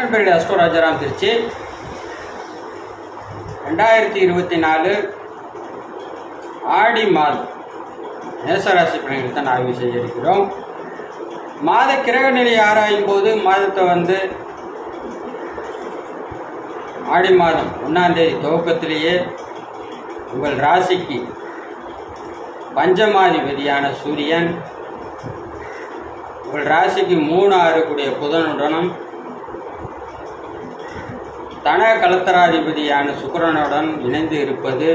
நண்பர்களே அஸ்டோ ராஜாராம் திருச்சி. ரெண்டாயிரத்தி இருபத்தி நாலு ஆடி மாதம் மேசராசி பலன்களை தான் ஆய்வு செய்ய இருக்கிறோம் மாத கிரக நிலை ஆராயும் போது மாதத்தை வந்து ஆடி மாதம் ஒன்றாந்தேதி துவக்கத்திலேயே உங்கள் ராசிக்கு பஞ்சமாதிபதியான சூரியன். உங்கள் ராசிக்கு மூணு ஆறு கூடிய புதனுடனும் தன கலத்தராதிபதியான சுக்கிரனுடன் இணைந்து இருப்பது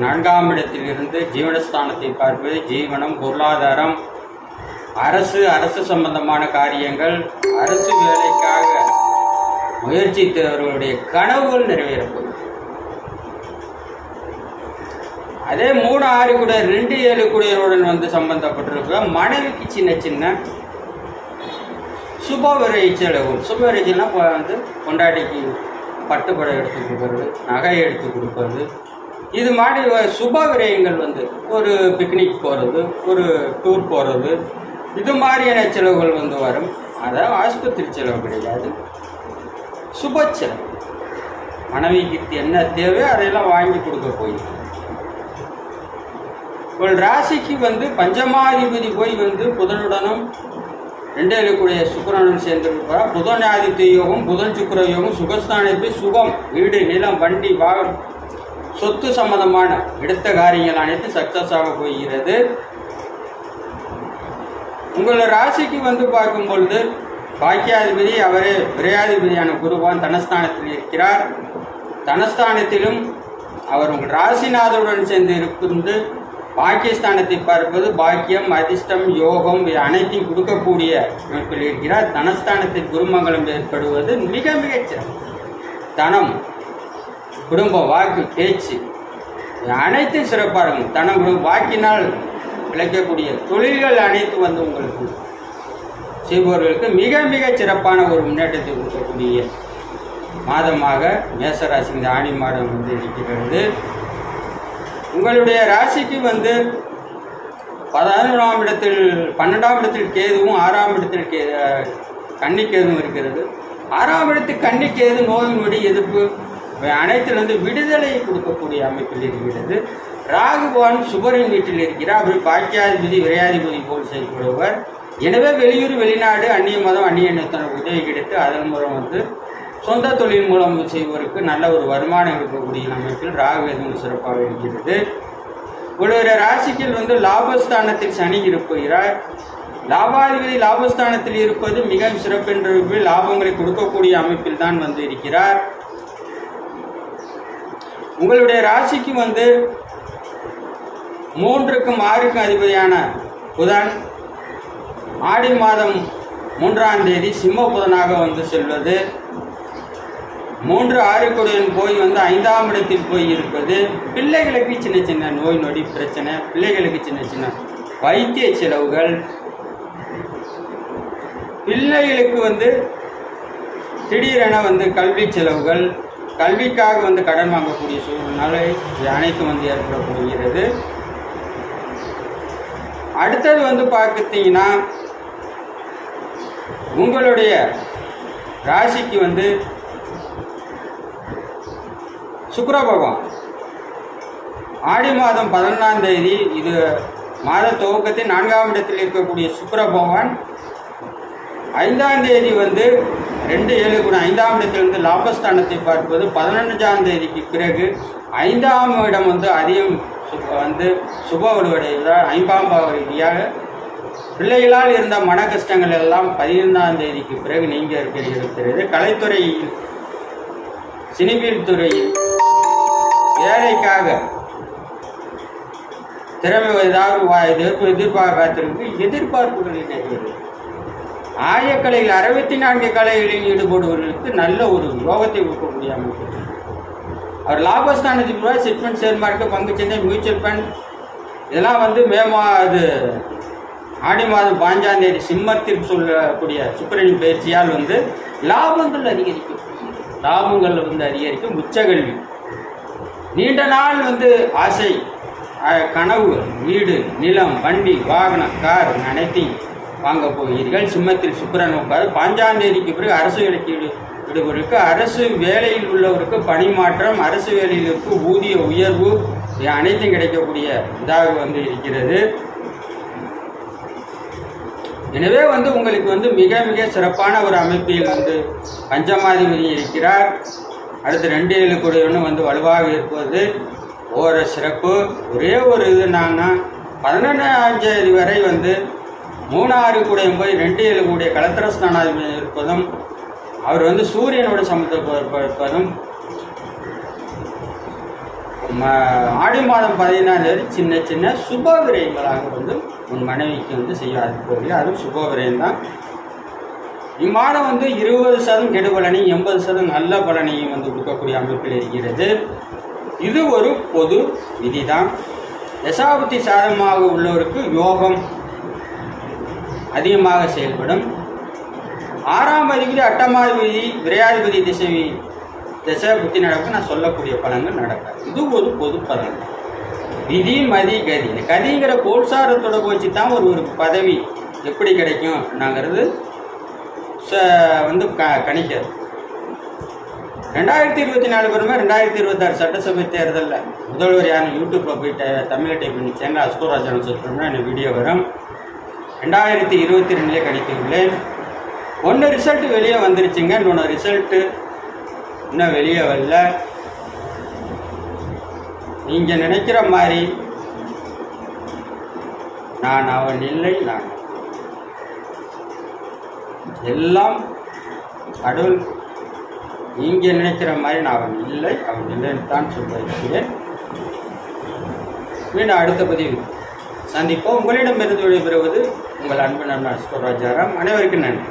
நான்காம் இடத்திலிருந்து ஜீவனஸ்தானத்தை பார்ப்பது ஜீவனம் பொருளாதாரம் அரசு அரசு சம்பந்தமான காரியங்கள் அரசு வேலைக்காக முயற்சித்தவர்களுடைய கனவுகள் நிறைவேறப்போகுது அதே மூணு ஆறு கூட ரெண்டு ஏழு குடியருடன் வந்து சம்பந்தப்பட்டிருக்க மனைவிக்கு சின்ன சின்ன சுப விரைச்சல் சுப விரை வந்து கொண்டாடிக்கு பட்டுப்படை எடுத்து கொடுக்கறது நகை எடுத்து கொடுப்பது இது மாதிரி சுப விரயங்கள் வந்து ஒரு பிக்னிக் போகிறது ஒரு டூர் போகிறது இது மாதிரியான செலவுகள் வந்து வரும். அதாவது ஆஸ்பத்திரி செலவு கிடையாது. சுப செலவு. மனைவிக்கு என்ன தேவையோ அதையெல்லாம் வாங்கி கொடுக்க போய். ஒரு ராசிக்கு வந்து பஞ்சமாதிபதி போய் வந்து புதனுடனும் ரெண்டு எழுக்கூடிய சுக்கரனும் சேர்ந்திருப்பார் புதன் ஆதித்ய யோகம் புதன் சுக்கர யோகம் சுகஸ்தானத்தில் சுகம் வீடு நிலம் வண்டி வாகனம் சொத்து சம்பந்தமான எடுத்த காரியங்கள் அனைத்து சக்சஸ் ஆக போகிறது. உங்களோட ராசிக்கு வந்து பார்க்கும் பொழுது பாக்கியாதிபதி அவரே விரையாதிபதியான குருவான் தனஸ்தானத்தில் இருக்கிறார். தனஸ்தானத்திலும் அவர் உங்கள் ராசிநாதருடன் சேர்ந்து இருந்து பாக்கியஸ்தானத்தை பார்ப்பது பாக்கியம் அதிர்ஷ்டம் யோகம் இது அனைத்தையும் கொடுக்கக்கூடிய அமைப்பில் இருக்கிறார் தனஸ்தானத்தில் குருமங்கலம் ஏற்படுவது மிக மிகச் சிறப்பு தனம் குடும்பம் வாக்கு பேச்சு இது அனைத்தும் சிறப்பாக இருக்கும். தனம் குடும்பம் வாக்கினால் விளைக்கக்கூடிய தொழில்கள் அனைத்தும் வந்து உங்களுக்கு செய்பவர்களுக்கு மிக மிக சிறப்பான ஒரு முன்னேற்றத்தை கொடுக்கக்கூடிய மாதமாக மேசராசி இந்த ஆணி மாதம் வந்து இருக்கிறது. உங்களுடைய ராசிக்கு வந்து பதினொன்றாம் இடத்தில் பன்னெண்டாம் இடத்தில் கேதுவும் ஆறாம் இடத்தில் கே கன்னிக்கேதும் இருக்கிறது. ஆறாம் இடத்து கன்னிக்கேது கேது நோய் நொடி எதிர்ப்பு அனைத்திலிருந்து விடுதலையை கொடுக்கக்கூடிய அமைப்பில் இருக்கிறது. ராகுபவன் சுபரின் வீட்டில் இருக்கிறார். அப்படி பாக்கியாதிபதி விரையாதிபதி போல் செயல்படுவர். எனவே வெளியூர் வெளிநாடு அந்நிய மதம் அந்நிய நிறுத்தன உதவி கிடைத்து அதன் மூலம் வந்து சொந்த தொழில் மூலம் செய்வதற்கு நல்ல ஒரு வருமானம் இருக்கக்கூடிய அமைப்பில் ராகு எதுவும் சிறப்பாக இருக்கிறது. உங்களுடைய ராசிக்கில் வந்து லாபஸ்தானத்தில் சனி இருப்புகிறார். லாபாதிபதி லாபஸ்தானத்தில் இருப்பது மிக சிறப்பென்ற லாபங்களை கொடுக்கக்கூடிய அமைப்பில் தான் வந்து இருக்கிறார். உங்களுடைய ராசிக்கு வந்து மூன்றுக்கும் ஆறுக்கும் அதிபதியான புதன் ஆடி மாதம் மூன்றாம் தேதி சிம்ம புதனாக வந்து செல்வது. மூன்று ஆறுக்குடையன் போய் வந்து ஐந்தாம் இடத்தில் போய் இருப்பது பிள்ளைகளுக்கு சின்ன சின்ன நோய் நொடி பிரச்சனை பிள்ளைகளுக்கு சின்ன சின்ன வைத்திய செலவுகள். பிள்ளைகளுக்கு வந்து திடீரென வந்து கல்வி செலவுகள். கல்விக்காக வந்து கடன் வாங்கக்கூடிய சூழ்நிலை இது அனைத்தும் வந்து ஏற்பட போகிறது அடுத்தது வந்து பார்த்தீங்கன்னா உங்களுடைய ராசிக்கு வந்து சுக்கர பகவான். ஆடி மாதம் பதினொன்றாம் தேதி இது மாத துவக்கத்தில் நான்காம் இடத்தில் இருக்கக்கூடிய சுக்கர பகவான் ஐந்தாம் தேதி வந்து ரெண்டு ஏழு குணம் ஐந்தாம் இடத்திலிருந்து லாபஸ்தானத்தை பார்ப்பது பதினொன்றாம் தேதிக்கு பிறகு ஐந்தாம் இடம் வந்து அதிகம் சு- வந்து சுப வலுவடைவதால் ஐந்தாம் பாவ ரீதியாக பிள்ளைகளால் இருந்த மன கஷ்டங்கள் எல்லாம் பதினைந்தாம் தேதிக்கு பிறகு நீங்க இருக்கிறது. கலைத்துறையில் சினிபீல் துறையில் வேலைக்காக திறமை ஏதாவது எதிர்ப்பு எதிர்பார்க்காத்திருக்கு எதிர்பார்ப்புகள் நிறைவேறும் ஆயக்கலையில் அறுபத்தி நான்கு கலைகளில் ஈடுபடுபவர்களுக்கு நல்ல ஒரு யோகத்தை கொடுக்கக்கூடிய அமைப்பு அவர் லாபஸ்தானத்துக்கு ரூபாய் சிட்மெண்ட் ஷேர் மார்க்கெட் பங்கு சந்தை மியூச்சுவல் ஃபண்ட் இதெல்லாம் வந்து மே மா இது ஆடி மாதம் பாஞ்சாம் தேதி சிம்மத்திற்கு சொல்லக்கூடிய சுக்கிரனின் பயிற்சியால் வந்து லாபங்கள் அதிகரிக்கும். லாபங்கள் வந்து அதிகரிக்கும். உச்சகல்வி. நீண்ட நாள் வந்து ஆசை. கனவு வீடு நிலம் வண்டி வாகனம் கார் அனைத்தையும் வாங்க போகிறீர்கள். சிம்மத்தில் சுக்கிரன் உட்காது பாஞ்சாம் தேதிக்கு பிறகு அரசு வேலைக்கு விடுபவருக்கு அரசு வேலையில் உள்ளவருக்கு பணி மாற்றம் அரசு வேலையில் இருக்கு ஊதிய உயர்வு அனைத்தும் கிடைக்கக்கூடிய இதாக வந்து இருக்கிறது. எனவே வந்து உங்களுக்கு வந்து மிக மிக சிறப்பான ஒரு அமைப்பில் வந்து பஞ்சமாதிபதி இருக்கிறார். அடுத்து ரெண்டு ஏழு கூடியவனு வந்து வலுவாக இருப்பது. ஓர சிறப்பு. ஒரே ஒரு இது என்னன்னா பதினொன்றாம் தேதி வரை வந்து மூணாறு கூடையும் போய் ரெண்டு ஏழு கூடிய கலத்திர ஸ்தானாதிபதி இருப்பதும் அவர் வந்து சூரியனோட சமத்துவம் ஆடி மாதம் பதினாறு தேதி சின்ன சின்ன சுப விரயங்களாக வந்து உன் மனைவிக்கு வந்து செய்யாது போகிறீங்க அதுவும் சுப விரயம் தான் இம்மாதம் வந்து இருபது சதம் கெடுபலனை எண்பது சதம் நல்ல பலனையும் வந்து கொடுக்கக்கூடிய அமைப்பில் இருக்கிறது. இது ஒரு பொது விதி தான் தசாபுத்தி சாதகமாக உள்ளவருக்கு யோகம் அதிகமாக செயல்படும். ஆறாம் அதிபதி அட்டமாதிபதி விரையாதிபதி திசை திசை புத்தி நடக்கும் நான் சொல்லக்கூடிய பலன்கள் நடக்கும். இது ஒரு பொது பலன். விதி மதி கதி. இந்த கதிங்கிற கோல்சாரத்தோட வச்சு தான் ஒரு ஒரு பதவி எப்படி கிடைக்கும் அப்படின்னாங்கிறது வந்து க கணிக்காது. ரெண்டாயிரத்தி இருபத்தி நாலு பெருமை ரெண்டாயிரத்தி இருபத்தாறு சட்டசபை தேர்தலில் முதல்வர் யாரும் யூடியூப்பில் போயிட்டு தமிழை டைப் பண்ணி சேனல் அஸ்கோராஜன் சொல்கிறோம்னா எனக்கு வீடியோ வரும். ரெண்டாயிரத்தி இருபத்தி ரெண்டுலேயே கணித்துள்ளேன். ஒன்று ரிசல்ட்டு வெளியே வந்துருச்சுங்க இன்னொன்று ரிசல்ட்டு இன்னும் வெளியே வரல. நீங்கள் நினைக்கிற மாதிரி நான் அவன் இல்லை நான் எல்லாம் கடவுள் இங்கே நினைக்கிற மாதிரி நான் அவன் இல்லை அவன் இல்லைன்னு தான் சொல்லியிருக்கிறேன். மீண்டும் அடுத்த பதிவு சந்திப்போம். உங்களிடமிருந்து விடைபெறுவது உங்கள் அன்பு நண்பன் அஸ்கோராஜாராம் அனைவருக்கும் நன்றி.